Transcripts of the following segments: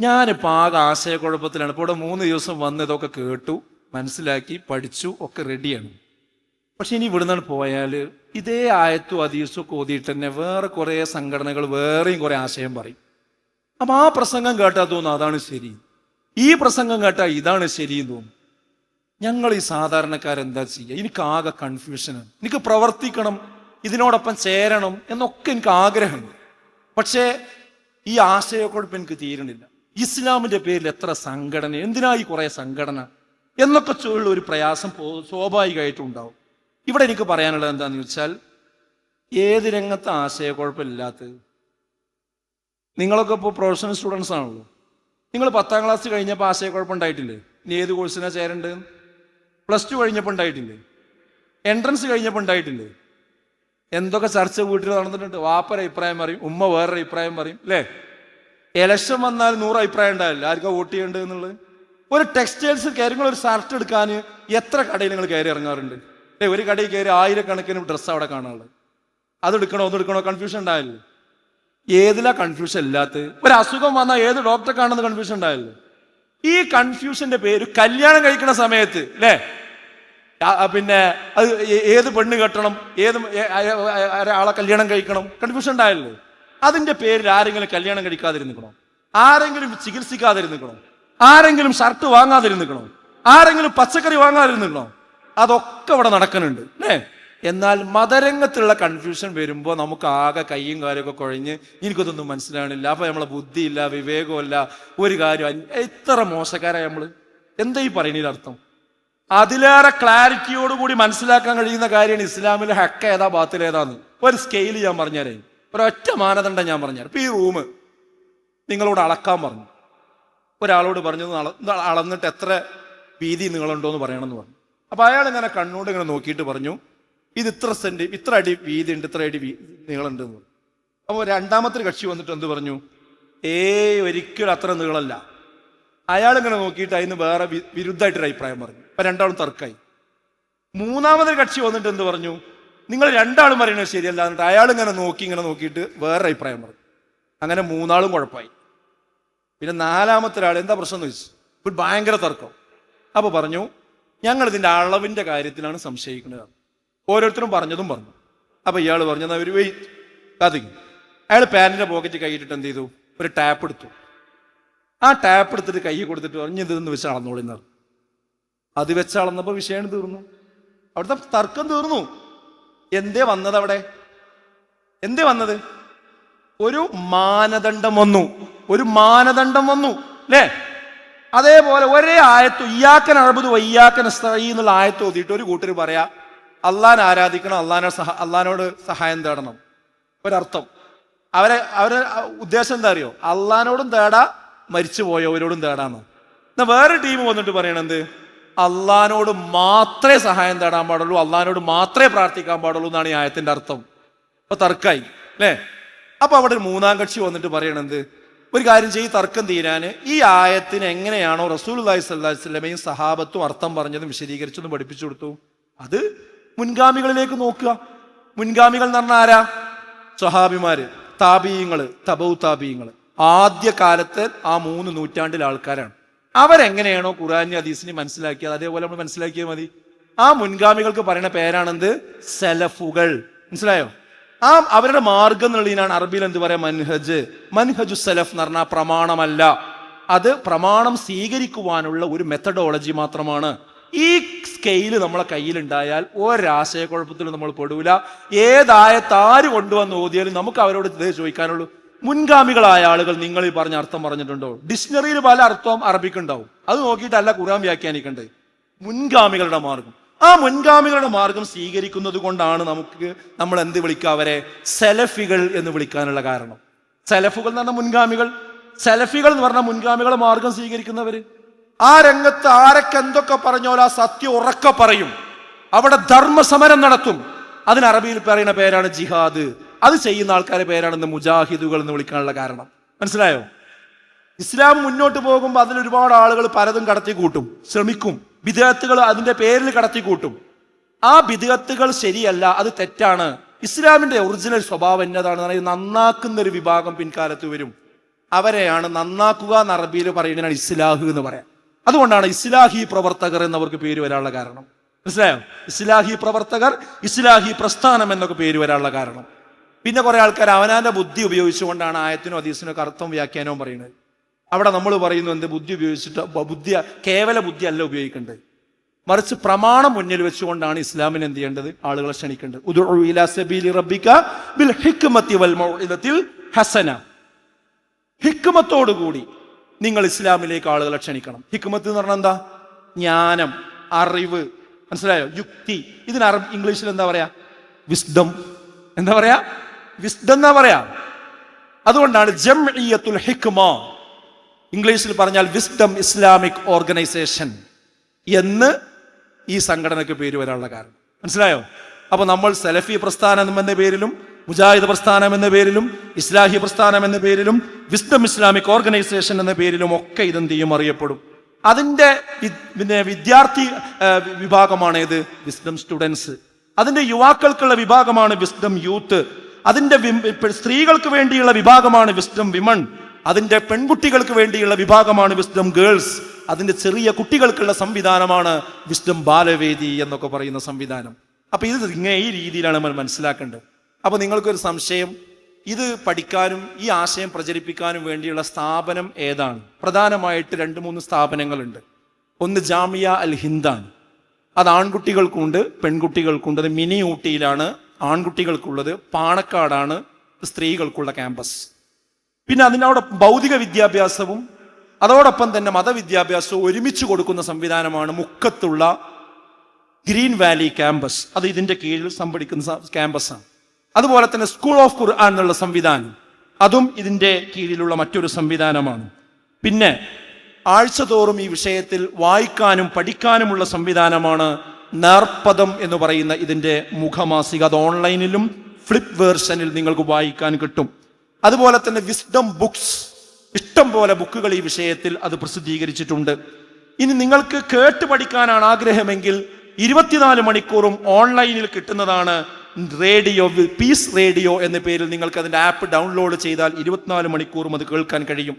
ഞാനിപ്പോൾ ആകെ ആശയക്കുഴപ്പത്തിലാണ്. ഇപ്പോൾ ഇവിടെ മൂന്ന് ദിവസം വന്ന് ഇതൊക്കെ കേട്ടു മനസ്സിലാക്കി പഠിച്ചു ഒക്കെ റെഡിയാണ് പക്ഷെ ഇനി ഇവിടുന്ന് പോയാൽ ഇതേ ആയത്തും അതീസും ഒക്കെ ഓതിയിട്ട് തന്നെ വേറെ കുറേ സംഘടനകൾ വേറെയും കുറേ ആശയം പറയും. അപ്പം ആ പ്രസംഗം കേട്ടാൽ തോന്നുന്നു അതാണ് ശരി. ഈ പ്രസംഗം കേട്ടാൽ ഇതാണ് ശരി എന്ന് തോന്നും ഞങ്ങൾ ഈ സാധാരണക്കാരെന്താ ചെയ്യുക? എനിക്ക് ആകെ കൺഫ്യൂഷനാണ് എനിക്ക് പ്രവർത്തിക്കണം ഇതിനോടൊപ്പം ചേരണം എന്നൊക്കെ എനിക്ക് ആഗ്രഹമുണ്ട്. പക്ഷേ ഈ ആശയക്കുഴപ്പം എനിക്ക് തീരണില്ല ഇസ്ലാമിന്റെ പേരിൽ എത്ര സംഘടന എന്തിനായി കുറെ സംഘടന എന്നൊക്കെ ചുള്ള ഒരു പ്രയാസം പോ- സ്വാഭാവികമായിട്ടും ഉണ്ടാവും ഇവിടെ എനിക്ക് പറയാനുള്ളത് എന്താന്ന് വെച്ചാൽ ഏത് രംഗത്ത് ആശയക്കുഴപ്പമില്ലാത്തത്. നിങ്ങളൊക്കെ ഇപ്പോൾ പ്രൊഫഷണൽ സ്റ്റുഡൻസ് ആണല്ലോ. നിങ്ങൾ പത്താം ക്ലാസ് കഴിഞ്ഞപ്പോൾ ആശയക്കുഴപ്പം ഉണ്ടായിട്ടില്ലേ? ഇനി ഏത് കോഴ്സിനാണ് ചേരേണ്ടത് പ്ലസ് ടു കഴിഞ്ഞപ്പോൾ ഉണ്ടായിട്ടില്ലേ? എൻട്രൻസ് കഴിഞ്ഞപ്പോൾ ഉണ്ടായിട്ടില്ലേ? എന്തൊക്കെ ചർച്ച വീട്ടിൽ നടന്നിട്ടുണ്ട്? വാപ്പര അഭിപ്രായം പറയും ഉമ്മ വേറൊരു അഭിപ്രായം പറയും അല്ലേ ഇലക്ഷൻ വന്നാൽ നൂറ് അഭിപ്രായം ഉണ്ടാവില്ല. ആർക്കാ വോട്ട് ചെയ്യേണ്ടത് എന്നുള്ളത്? ഒരു ടെക്സ്റ്റൈൽസ് കയറി ഒരു ഷർട്ട് എടുക്കാൻ എത്ര കടയിൽ നിങ്ങൾ കയറി ഇറങ്ങാറുണ്ട്? ഏ ഒരു കടയിൽ കയറി ആയിരക്കണക്കിന് ഡ്രസ്സ് അവിടെ കാണാനുള്ളത്. അത് എടുക്കണോ അത് എടുക്കണോ കൺഫ്യൂഷൻ ഉണ്ടാവില്ലേ? ഏതിലാ കൺഫ്യൂഷൻ ഇല്ലാത്ത ഒരു അസുഖം വന്നാൽ ഏത് ഡോക്ടറെ കാണുന്ന കൺഫ്യൂഷൻ ഉണ്ടാവില്ലേ? ഈ കൺഫ്യൂഷന്റെ പേര് കല്യാണം കഴിക്കുന്ന സമയത്ത് അല്ലേ പിന്നെ അത് ഏത് പെണ്ണ് കെട്ടണം ഏത് ആളെ കല്യാണം കഴിക്കണം കൺഫ്യൂഷൻ ഉണ്ടായല്ലോ അതിന്റെ പേരിൽ ആരെങ്കിലും കല്യാണം കഴിക്കാതിരുന്നിക്കണോ ആരെങ്കിലും ചികിത്സിക്കാതിരുന്നിക്കണോ ആരെങ്കിലും ഷർട്ട് വാങ്ങാതിരുന്നിക്കണോ ആരെങ്കിലും പച്ചക്കറി വാങ്ങാതിരുന്നിക്കണോ അതൊക്കെ ഇവിടെ നടക്കുന്നുണ്ട് അല്ലേ? എന്നാൽ മതരംഗത്തുള്ള കൺഫ്യൂഷൻ വരുമ്പോൾ നമുക്ക് ആകെ കൈയും കാര്യമൊക്കെ കുഴഞ്ഞ് എനിക്കതൊന്നും മനസ്സിലാവണില്ല. അപ്പൊ നമ്മളെ ബുദ്ധിയില്ല വിവേകമില്ല ഒരു കാര്യം എത്ര മോശക്കാരായ നമ്മൾ എന്താ ഈ പറയുന്നതിന്റെ അർത്ഥം? അതിലേറെ ക്ലാരിറ്റിയോടുകൂടി മനസ്സിലാക്കാൻ കഴിയുന്ന കാര്യമാണ് ഇസ്ലാമിലെ ഹക്ക ഏതാ ബാത്തിൽ ഏതാന്ന് ഒരു സ്കെയിൽ ഞാൻ പറഞ്ഞുതരേ. ഒരൊറ്റ മാനദണ്ഡം ഞാൻ പറഞ്ഞു ഇപ്പം ഈ റൂം നിങ്ങളോട് അളക്കാൻ പറഞ്ഞു. ഒരാളോട് പറഞ്ഞു "ഒന്ന് അള- ഇത് അളന്നിട്ട് എത്ര വീതി നിങ്ങളുണ്ടോ എന്ന് പറയണമെന്ന് പറഞ്ഞു. അപ്പോൾ അയാൾ ഇങ്ങനെ കണ്ണോട് ഇങ്ങനെ നോക്കിയിട്ട് പറഞ്ഞു ഇത് ഇത്ര സെന്റ് ഇത്ര അടി വീതി ഉണ്ട് ഇത്ര അടി നീളമുണ്ട് എന്ന് പറഞ്ഞു. അപ്പോൾ രണ്ടാമത്തെ കക്ഷി വന്നിട്ട് എന്ത് പറഞ്ഞു? ഏയ് ഒരിക്കലും അത്ര നീളമല്ല. അയാൾ ഇങ്ങനെ നോക്കിയിട്ട് അതിന് വേറെ വിരുദ്ധമായിട്ടൊരു അഭിപ്രായം പറഞ്ഞു. അപ്പം രണ്ടാളും തർക്കായി മൂന്നാമതൊരു കക്ഷി വന്നിട്ട് എന്ത് പറഞ്ഞു? നിങ്ങൾ രണ്ടാളും പറയുന്നത് ശരിയല്ല. എന്നിട്ട് അയാൾ ഇങ്ങനെ നോക്കി ഇങ്ങനെ നോക്കിയിട്ട് വേറെ അഭിപ്രായം പറഞ്ഞു അങ്ങനെ മൂന്നാളും കുഴപ്പമായി. പിന്നെ നാലാമത്തെ ഒരാൾ എന്താ പ്രശ്നം എന്ന് ചോദിച്ചു. ഒരു ഭയങ്കര തർക്കം. അപ്പോൾ പറഞ്ഞു ഞങ്ങൾ ഇതിന്റെ അളവിന്റെ കാര്യത്തിലാണ് സംശയിക്കുന്നത്. ഓരോരുത്തരും പറഞ്ഞതും പറഞ്ഞു. അപ്പോൾ ഇയാൾ പറഞ്ഞു അവർ ഒരു വെയിറ്റ് കത്തിക്കും. അയാൾ പാന്റിന്റെ പോക്കറ്റ് കൈയിട്ടിട്ട് എന്ത് ചെയ്തു? ഒരു ടാപ്പ് എടുത്തു. ആ ടാപ്പ് എടുത്തിട്ട് കൈ കൊടുത്തിട്ട് പറഞ്ഞു ഇതെന്ന് വെച്ച് അളന്നോളിന്ന് അത് വെച്ച് അളന്നപ്പോ വിഷയം തീർന്നു. അവിടുത്തെ തർക്കം തീർന്നു. എന്തേ വന്നത് അവിടെ എന്തേ വന്നത്? ഒരു മാനദണ്ഡം വന്നു. ഒരു മാനദണ്ഡം വന്നു അല്ലേ അതേപോലെ ഒരേ ആയത്ത് ഇയാക്കൻ അഴബുദ് വയ്യാക്കൻ സ്തഈ എന്നുള്ള ആയത്ത് ഓതിയിട്ട് ഒരു കൂട്ടർ പറയാ അള്ളാൻ ആരാധിക്കണം അള്ളാനെ സഹ അള്ളഹാനോട് സഹായം തേടണം. ഒരർത്ഥം. അവരെ അവരെ ഉദ്ദേശം എന്താ അറിയോ? അള്ളഹാനോടും തേടാ മരിച്ചു പോയവരോടും തേടാന്ന്. എന്നാ വേറെ ടീം വന്നിട്ട് പറയണത് അള്ളഹാനോട് മാത്രമേ സഹായം തേടാൻ പാടുള്ളൂ അള്ളഹാനോട് മാത്രമേ പ്രാർത്ഥിക്കാൻ പാടുള്ളൂ എന്നാണ് ഈ ആയത്തിന്റെ അർത്ഥം. അപ്പൊ തർക്കായി അല്ലേ? അപ്പൊ അവിടെ ഒരു മൂന്നാം കക്ഷി വന്നിട്ട് പറയണത് ഒരു കാര്യം ചെയ്ത് തർക്കം തീരാൻ ഈ ആയത്തിന് എങ്ങനെയാണോ റസൂൽ അള്ളഹി സ്വല്ലാ സഹാബത്തും അർത്ഥം പറഞ്ഞതും വിശദീകരിച്ചതും പഠിപ്പിച്ചു കൊടുത്തു. അത് മുൻഗാമികളിലേക്ക് നോക്കുക. മുൻഗാമികൾ എന്ന് പറഞ്ഞാൽ ആരാ? സ്വഹാബിമാര് താപീയങ്ങൾ തബൗ താപീയങ്ങൾ. ആദ്യ കാലത്ത് ആ മൂന്ന് നൂറ്റാണ്ടിലെ ആൾക്കാരാണ്. അവരെങ്ങനെയാണോ ഖുറാനി ഹദീസിനെ മനസ്സിലാക്കിയത്? അതേപോലെ നമ്മൾ മനസ്സിലാക്കിയാൽ മതി. ആ മുൻഗാമികൾക്ക് പറയുന്ന പേരാണെന്ത്? സെലഫുകൾ. മനസ്സിലായോ? ആ അവരുടെ മാർഗം എന്നുള്ളതിനാണ് അറബിയിൽ എന്ത് പറയാ? മൻഹജ്. മൻഹജു സെലഫ് എന്ന് പറഞ്ഞാൽ പ്രമാണമല്ല. അത് പ്രമാണം സ്വീകരിക്കുവാനുള്ള ഒരു മെത്തഡോളജി മാത്രമാണ്. ഈ സ്കെയിൽ നമ്മളെ കയ്യിലുണ്ടായാൽ ഒരാശയക്കുഴപ്പത്തിലും നമ്മൾ പെടൂല. ഏതായ താര് കൊണ്ടുവന്ന് ഓതിയാലും നമുക്ക് അവരോട് ചോദിക്കാനുള്ളൂ. മുൻഗാമികളായ ആളുകൾ നിങ്ങൾ ഈ പറഞ്ഞ അർത്ഥം പറഞ്ഞിട്ടുണ്ടോ? ഡിക്ഷണറിയിൽ പല അർത്ഥവും അറബിക്കുണ്ടാവും. അത് നോക്കിയിട്ടല്ല ഖുറാൻ വ്യാഖ്യാനിക്കേണ്ടത്. മുൻഗാമികളുടെ മാർഗം. ആ മുൻഗാമികളുടെ മാർഗം സ്വീകരിക്കുന്നത് കൊണ്ടാണ് നമുക്ക് നമ്മൾ എന്ത് വിളിക്കുക? അവരെ സെലഫികൾ എന്ന് വിളിക്കാനുള്ള കാരണം. സെലഫുകൾ എന്ന് പറഞ്ഞ മുൻഗാമികൾ. സെലഫികൾ എന്ന് പറഞ്ഞ മുൻഗാമികളുടെ മാർഗം സ്വീകരിക്കുന്നവര്. ആ രംഗത്ത് ആരൊക്കെ എന്തൊക്കെ പറഞ്ഞോലോ സത്യം ഉറക്കെ പറയും. അവിടെ ധർമ്മസമരം നടത്തും. അതിന് അറബിയിൽ പറയുന്ന പേരാണ് ജിഹാദ്. അത് ചെയ്യുന്ന ആൾക്കാരെ പേരാണ് ഇന്ന് മുജാഹിദുകൾ എന്ന് വിളിക്കാനുള്ള കാരണം. മനസ്സിലായോ? ഇസ്ലാം മുന്നോട്ട് പോകുമ്പോൾ അതിൽ ഒരുപാട് ആളുകൾ പലതും കടത്തി കൂട്ടും ശ്രമിക്കും. വിദേഹത്തുകൾ അതിന്റെ പേരിൽ കടത്തി കൂട്ടും ആ വിദേഹത്തുകൾ ശരിയല്ല അത് തെറ്റാണ്. ഇസ്ലാമിന്റെ ഒറിജിനൽ സ്വഭാവം എന്നതാണ് നന്നാക്കുന്ന ഒരു വിഭാഗം പിൻകാലത്ത് വരും. അവരെയാണ് നന്നാക്കുക എന്ന് അറബിയിൽ പറയുന്നതിനാണ് ഇസ്ലാഹു എന്ന് പറയാം. അതുകൊണ്ടാണ് ഇസ്ലാഹി പ്രവർത്തകർ എന്നവർക്ക് പേര് വരാനുള്ള കാരണം. മനസ്സിലായോ? ഇസ്ലാഹി പ്രവർത്തകർ ഇസ്ലാഹി പ്രസ്ഥാനം എന്നൊക്കെ പേര് വരാനുള്ള കാരണം. പിന്നെ കുറേ ആൾക്കാർ അവനാന്റെ ബുദ്ധി ഉപയോഗിച്ചുകൊണ്ടാണ് ആയത്തിനും ഒക്കെ അർത്ഥം വ്യാഖ്യാനവും പറയുന്നത്. അവിടെ നമ്മൾ പറയുന്നു എന്ത് ബുദ്ധി ഉപയോഗിച്ചിട്ട് ബുദ്ധി കേവല ബുദ്ധി അല്ല ഉപയോഗിക്കേണ്ടത് മറിച്ച് പ്രമാണം മുന്നിൽ വെച്ചുകൊണ്ടാണ് ഇസ്ലാമിന് എന്ത് ചെയ്യേണ്ടത്? ആളുകളെ ക്ഷണിക്കേണ്ടത്. ഹസന. ഹിക്മത്തോടുകൂടി നിങ്ങൾ ഇസ്ലാമിലേക്ക് ആളുകളെ ക്ഷണിക്കണം. ഹിക്മത്ത് എന്ന് പറഞ്ഞാൽ എന്താ? ജ്ഞാനം അറിവ്. മനസ്സിലായോ? യുക്തി. ഇതിന് ഇംഗ്ലീഷിൽ എന്താ പറയാ? വിസ്ഡം. എന്താ പറയാ? വിസ്ഡം എന്നാ പറയാ? അതുകൊണ്ടാണ് ജംഇയ്യത്തുൽ ഹിക്മ. ഇംഗ്ലീഷിൽ പറഞ്ഞാൽ വിസ്ഡം ഇസ്ലാമിക് ഓർഗനൈസേഷൻ എന്ന് ഈ സംഘടനയ്ക്ക് പേര് വരാനുള്ള കാരണം. മനസ്സിലായോ? അപ്പൊ നമ്മൾ സെലഫി പ്രസ്ഥാനം എന്ന പേരിലും മുജാഹിദ് പ്രസ്ഥാനം എന്ന പേരിലും ഇസ്ലാഹി പ്രസ്ഥാനം എന്ന പേരിലും വിസ്ഡം ഇസ്ലാമിക് ഓർഗനൈസേഷൻ എന്ന പേരിലും ഒക്കെ ഇതെന്ത് ചെയ്യും അറിയപ്പെടും. അതിന്റെ പിന്നെ വിദ്യാർത്ഥി വിഭാഗമാണ് ഏത് വിസ്ഡം സ്റ്റുഡൻസ്. അതിന്റെ യുവാക്കൾക്കുള്ള വിഭാഗമാണ് വിസ്ഡം യൂത്ത്. അതിന്റെ സ്ത്രീകൾക്ക് വേണ്ടിയുള്ള വിഭാഗമാണ് വിസ്ഡം വിമൺ അതിന്റെ പെൺകുട്ടികൾക്ക് വേണ്ടിയുള്ള വിഭാഗമാണ് വിസ്ഡം ഗേൾസ് അതിന്റെ ചെറിയ കുട്ടികൾക്കുള്ള സംവിധാനമാണ് വിസ്ഡം ബാലവേദി എന്നൊക്കെ പറയുന്ന സംവിധാനം. അപ്പൊ ഇത് ഇങ്ങനെ ഈ രീതിയിലാണ് നമ്മൾ മനസ്സിലാക്കേണ്ടത്. അപ്പൊ നിങ്ങൾക്കൊരു സംശയം. ഇത് പഠിക്കാനും ഈ ആശയം പ്രചരിപ്പിക്കാനും വേണ്ടിയുള്ള സ്ഥാപനം ഏതാണ്? പ്രധാനമായിട്ട് രണ്ട് മൂന്ന് സ്ഥാപനങ്ങളുണ്ട്. ഒന്ന് ജാമിയ അൽ ഹിന്ദാണ് അത് ആൺകുട്ടികൾക്കുണ്ട് പെൺകുട്ടികൾക്കുണ്ട്. അത് മിനി ഊട്ടിയിലാണ് ആൺകുട്ടികൾക്കുള്ളത് പാണക്കാടാണ് സ്ത്രീകൾക്കുള്ള ക്യാമ്പസ്. പിന്നെ അതിനോട് ഭൗതിക വിദ്യാഭ്യാസവും അതോടൊപ്പം തന്നെ മതവിദ്യാഭ്യാസവും ഒരുമിച്ച് കൊടുക്കുന്ന സംവിധാനമാണ് മുക്കത്തുള്ള ഗ്രീൻ വാലി ക്യാമ്പസ്. അത് ഇതിന്റെ കീഴിൽ സംഭടിക്കുന്ന ക്യാമ്പസാണ്. അതുപോലെ തന്നെ സ്കൂൾ ഓഫ് ഖുർആൻ എന്നുള്ള സംവിധാനം. അതും ഇതിന്റെ കീഴിലുള്ള മറ്റൊരു സംവിധാനമാണ്. പിന്നെ ആഴ്ചതോറും ഈ വിഷയത്തിൽ വായിക്കാനും പഠിക്കാനുമുള്ള സംവിധാനമാണ് നേർപ്പദം എന്ന് പറയുന്ന ഇതിന്റെ മുഖമാസിക അത് ഓൺലൈനിലും ഫ്ലിപ്പ് വേർഷനിൽ നിങ്ങൾക്ക് വായിക്കാൻ കിട്ടും. അതുപോലെ തന്നെ വിസ്ഡം ബുക്സ് ഇഷ്ടം പോലെ ബുക്കുകൾ ഈ വിഷയത്തിൽ അത് പ്രസിദ്ധീകരിച്ചിട്ടുണ്ട്. ഇനി നിങ്ങൾക്ക് കേട്ട് പഠിക്കാനാണ് ആഗ്രഹമെങ്കിൽ ഇരുപത്തിനാല് മണിക്കൂറും ഓൺലൈനിൽ കിട്ടുന്നതാണ് റേഡിയോ പീസ് റേഡിയോ എന്ന പേരിൽ നിങ്ങൾക്ക് അതിന്റെ ആപ്പ് ഡൗൺലോഡ് ചെയ്താൽ ഇരുപത്തിനാല് മണിക്കൂറും അത് കേൾക്കാൻ കഴിയും.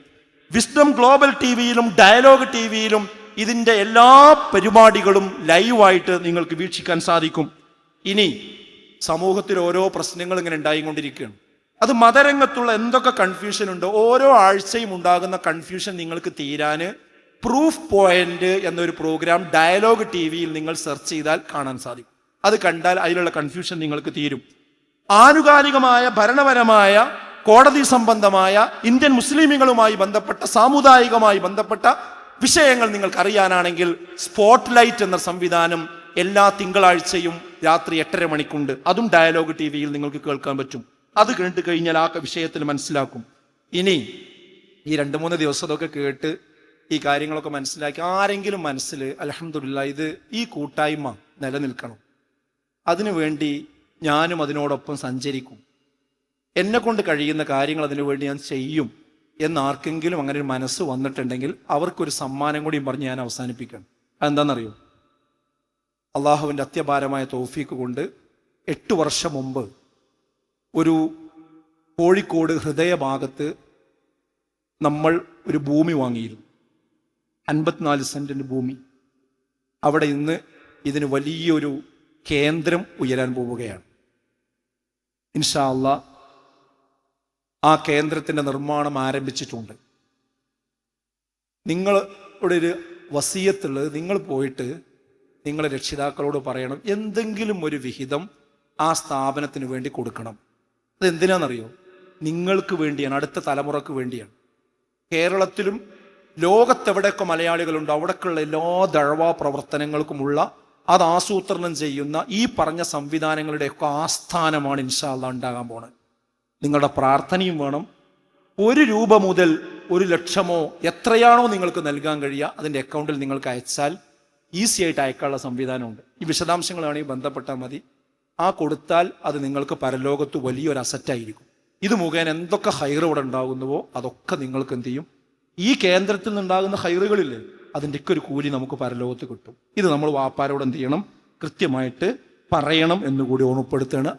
വിസ്ഡം ഗ്ലോബൽ ടി വിയിലും ഡയലോഗ് ടി വിയിലും ഇതിന്റെ എല്ലാ പരിപാടികളും ലൈവായിട്ട് നിങ്ങൾക്ക് വീക്ഷിക്കാൻ സാധിക്കും. ഇനി സമൂഹത്തിൽ ഓരോ പ്രശ്നങ്ങൾ ഇങ്ങനെ ഉണ്ടായിക്കൊണ്ടിരിക്കുകയാണ്. അത് മതരംഗത്തുള്ള എന്തൊക്കെ കൺഫ്യൂഷൻ ഉണ്ട് ഓരോ ആഴ്ചയും ഉണ്ടാകുന്ന കൺഫ്യൂഷൻ നിങ്ങൾക്ക് തീരാൻ പ്രൂഫ് പോയിന്റ് എന്നൊരു പ്രോഗ്രാം ഡയലോഗ് ടി വിയിൽ നിങ്ങൾ സെർച്ച് ചെയ്താൽ കാണാൻ സാധിക്കും. അത് കണ്ടാൽ അതിലുള്ള കൺഫ്യൂഷൻ നിങ്ങൾക്ക് തീരും. ആനുകാലികമായ ഭരണപരമായ കോടതി സംബന്ധമായ ഇന്ത്യൻ മുസ്ലിമുകളുമായി ബന്ധപ്പെട്ട സാമുദായികമായി ബന്ധപ്പെട്ട വിഷയങ്ങൾ നിങ്ങൾക്ക് അറിയാനാണെങ്കിൽ സ്പോട്ട് ലൈറ്റ് എന്ന സംവിധാനം എല്ലാ തിങ്കളാഴ്ചയും രാത്രി എട്ടര മണിക്കുണ്ട്. അതും ഡയലോഗ് ടി വിയിൽ നിങ്ങൾക്ക് കേൾക്കാൻ പറ്റും. അത് കേട്ട് കഴിഞ്ഞാൽ ആ വിഷയത്തിൽ മനസ്സിലാക്കും. ഇനി ഈ രണ്ട് മൂന്ന് ദിവസം അതൊക്കെ കേട്ട് ഈ കാര്യങ്ങളൊക്കെ മനസ്സിലാക്കി ആരെങ്കിലും മനസ്സിൽ അലഹമില്ല ഇത് ഈ കൂട്ടായ്മ നിലനിൽക്കണം. അതിനുവേണ്ടി ഞാനും അതിനോടൊപ്പം സഞ്ചരിക്കും. എന്നെ കൊണ്ട് കഴിയുന്ന കാര്യങ്ങൾ അതിനുവേണ്ടി ഞാൻ ചെയ്യും. എന്ന് ആർക്കെങ്കിലും അങ്ങനെ ഒരു മനസ്സ് വന്നിട്ടുണ്ടെങ്കിൽ അവർക്കൊരു സമ്മാനം കൂടിയും പറഞ്ഞ് ഞാൻ അവസാനിപ്പിക്കണം. അതെന്താണെന്നറിയോ? അള്ളാഹുവിന്റെ അത്യഭാരമായ തോഫീക്ക് കൊണ്ട് എട്ട് വർഷം മുമ്പ് ഒരു കോഴിക്കോട് ഹൃദയഭാഗത്ത് നമ്മൾ ഒരു ഭൂമി വാങ്ങിയിരുന്നു. അൻപത്തിനാല് സെന്റിന്റെ ഭൂമി. അവിടെ ഇന്ന് ഇതിന് വലിയൊരു കേന്ദ്രം ഉയരാൻ പോവുകയാണ്. ഇൻഷാ അള്ളാ ആ കേന്ദ്രത്തിന്റെ നിർമ്മാണം ആരംഭിച്ചിട്ടുണ്ട്. നിങ്ങളുടെ ഒരു വസീയത്തുള്ളത് നിങ്ങൾ പോയിട്ട് നിങ്ങളെ രക്ഷിതാക്കളോട് പറയണം എന്തെങ്കിലും ഒരു വിഹിതം ആ സ്ഥാപനത്തിന് വേണ്ടി കൊടുക്കണം. അതെന്തിനാണെന്നറിയോ? നിങ്ങൾക്ക് വേണ്ടിയാണ് അടുത്ത തലമുറയ്ക്ക് വേണ്ടിയാണ്. കേരളത്തിലും ലോകത്തെവിടെയൊക്കെ മലയാളികളുണ്ടോ അവിടേക്കുള്ള എല്ലാ ദഴവാ പ്രവർത്തനങ്ങൾക്കുമുള്ള അത് ആസൂത്രണം ചെയ്യുന്ന ഈ പറഞ്ഞ സംവിധാനങ്ങളുടെയൊക്കെ ആസ്ഥാനമാണ് ഇൻഷാല്ല ഉണ്ടാകാൻ പോണത്. നിങ്ങളുടെ പ്രാർത്ഥനയും വേണം. ഒരു രൂപ മുതൽ ഒരു ലക്ഷമോ എത്രയാണോ നിങ്ങൾക്ക് നൽകാൻ കഴിയുക അതിന്റെ അക്കൗണ്ടിൽ നിങ്ങൾക്ക് അയച്ചാൽ ഈസി ആയിട്ട് അയക്കാനുള്ള സംവിധാനമുണ്ട്. ഈ വിശദാംശങ്ങളാണെങ്കിൽ ബന്ധപ്പെട്ടാൽ മതി. ആ കൊടുത്താൽ അത് നിങ്ങൾക്ക് പരലോകത്ത് വലിയൊരു അസറ്റായിരിക്കും ഇത് മുഖേന എന്തൊക്കെ ഹൈറ് ഇവിടെ ഉണ്ടാകുന്നുവോ അതൊക്കെ നിങ്ങൾക്ക് എന്ത് ചെയ്യും? ഈ കേന്ദ്രത്തിൽ നിന്നുണ്ടാകുന്ന ഹൈറുകളില്ലേ അതിന്റെയൊക്കെ ഒരു കൂലി നമുക്ക് പരലോകത്ത് കിട്ടും. ഇത് നമ്മൾ വാപ്പാരോട് എന്ത് ചെയ്യണം? കൃത്യമായിട്ട് പറയണം എന്നുകൂടി ഓർമ്മപ്പെടുത്തുകയാണ്.